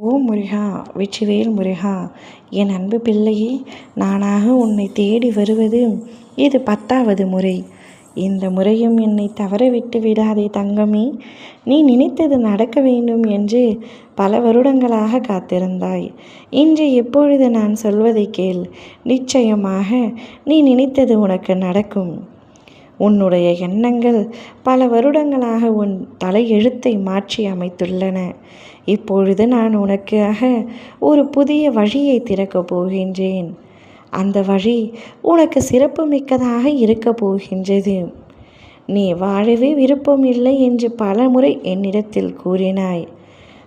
ஓ முருகா வெற்றிவேல் முருகா என் அன்பு பிள்ளையே நானாக உன்னை தேடி வருவது இது பத்தாவது முறை. இந்த முறையும் என்னை தவற விட்டு விடாதே தங்கமே. நீ நினைத்தது நடக்க வேண்டும் என்று பல வருடங்களாக காத்திருந்தாய். இன்று எப்பொழுது நான் சொல்வதை கேள். நிச்சயமாக நீ நினைத்தது உனக்கு நடக்கும். உன்னுடைய எண்ணங்கள் பல வருடங்களாக உன் தலையெழுத்தை மாற்றி அமைத்துள்ளன. இப்பொழுது நான் உனக்காக ஒரு புதிய வழியை திறக்கப் போகின்றேன். அந்த வழி உனக்கு சிறப்பு மிக்கதாக இருக்கப் போகின்றது. நீ வாழவே விருப்பம் இல்லை என்று பல முறை என்னிடத்தில் கூறினாய்.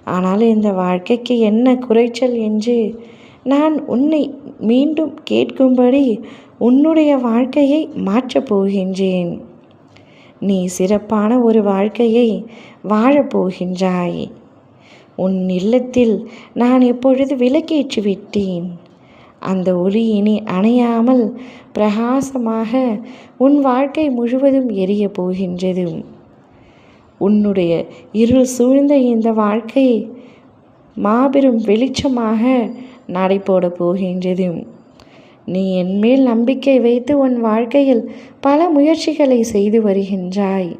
ஆனால் இந்த வாழ்க்கைக்கு என்ன குறைச்சல் என்று நான் உன்னை மீண்டும் கேட்கும்படி உன்னுடைய வாழ்க்கையை மாற்றப் போகின்றேன். நீ சிறப்பான ஒரு வாழ்க்கையை வாழப்போகின்றாய் உன் இல்லத்தில் நான் எப்பொழுது விலக்கேற்றி விட்டேன் அந்த ஒளி இனி அணையாமல் பிரகாசமாக உன் வாழ்க்கை முழுவதும் எரிய போகின்றது. உன்னுடைய இருள் சூழ்ந்த இந்த வாழ்க்கை மாபெரும் வெளிச்சமாக நடைபோட போகின்றது. நீ என்மேல் நம்பிக்கை வைத்து உன் வாழ்க்கையில் பல முயற்சிகளை செய்து வருகின்றாய்.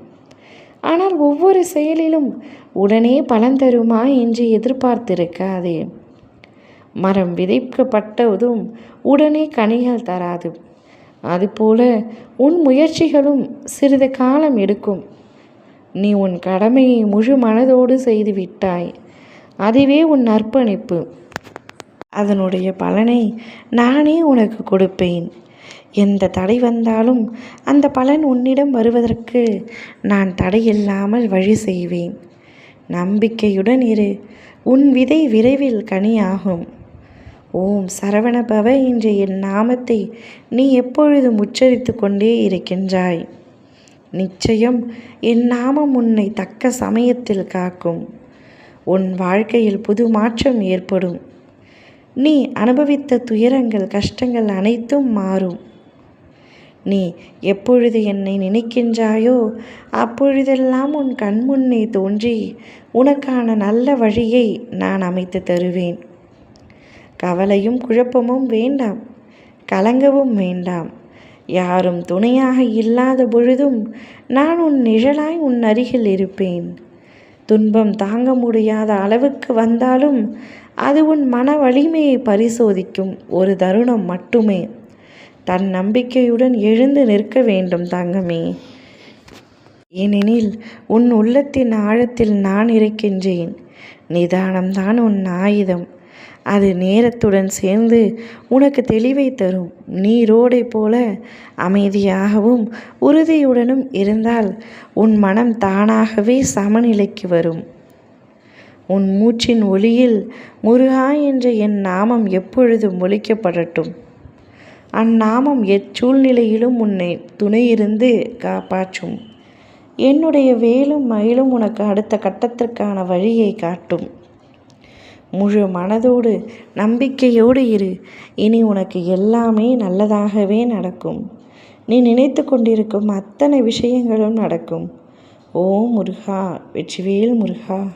ஆனால் ஒவ்வொரு செயலிலும் உடனே பலன் தருமா என்று எதிர்பார்த்திருக்காதே. மரம் விதைக்கப்பட்டதும் உடனே கனிகள் தராது. அதுபோல உன் முயற்சிகளும் சிறிது காலம் எடுக்கும். நீ உன் கடமையை முழு மனதோடு செய்து விட்டாய். அதுவே உன் அர்ப்பணிப்பு. அதனுடைய பலனை நானே உனக்கு கொடுப்பேன். எந்த தடை வந்தாலும் அந்த பலன் உன்னிடம் வருவதற்கு நான் தடையில்லாமல் வழி செய்வேன். நம்பிக்கையுடன் இரு. உன் விதை விரைவில் கனியாகும். ஓம் சரவணபவ என்ற என் நாமத்தை நீ எப்பொழுதும் உச்சரித்து கொண்டே இருக்கின்றாய்? நிச்சயம் என் நாமம் உன்னை தக்க சமயத்தில் காக்கும். உன் வாழ்க்கையில் புது மாற்றம் ஏற்படும். நீ அனுபவித்த துயரங்கள் கஷ்டங்கள் அனைத்தும் மாறும். நீ எப்பொழுது என்னை நினைக்கின்றாயோ அப்பொழுதெல்லாம் உன் கண்முன்னே தோன்றி உனக்கான நல்ல வழியை நான் அமைத்து தருவேன். கவலையும் குழப்பமும் வேண்டாம் கலங்கவும் வேண்டாம். யாரும் துணையாக இல்லாத பொழுதும் நான் உன் நிழலாய் உன் அருகில் இருப்பேன். துன்பம் தாங்க முடியாத அளவுக்கு வந்தாலும் அது உன் மன வலிமையை பரிசோதிக்கும் ஒரு தருணம் மட்டுமே. தன் நம்பிக்கையுடன் எழுந்து நிற்க வேண்டும் தங்கமே. ஏனெனில் உன் உள்ளத்தின் ஆழத்தில் நான் இருக்கின்றேன். நிதானம்தான் உன் ஆயுதம். அது நேரத்துடன் சேர்ந்து உனக்கு தெளிவை தரும். நீரோடை போல அமைதியாகவும் உறுதியுடனும் இருந்தால் உன் மனம் தானாகவே சமநிலைக்கு வரும். உன் மூச்சின் ஒளியில் முருகா என்ற என் நாமம் எப்பொழுதும் ஒழிக்கப்படட்டும் அந்நாமம் எச்சூழ்நிலையிலும் உன்னை துணையிருந்து காப்பாற்றும். என்னுடைய வேலும் மயிலும் உனக்கு அடுத்த கட்டத்திற்கான வழியை காட்டும். முழு மனதோடு நம்பிக்கையோடு இரு. இனி உனக்கு எல்லாமே நல்லதாகவே நடக்கும். நீ நினைத்து கொண்டிருக்கும் அத்தனை விஷயங்களும் நடக்கும். ஓ முருகா வெற்றிவேல் முருகா.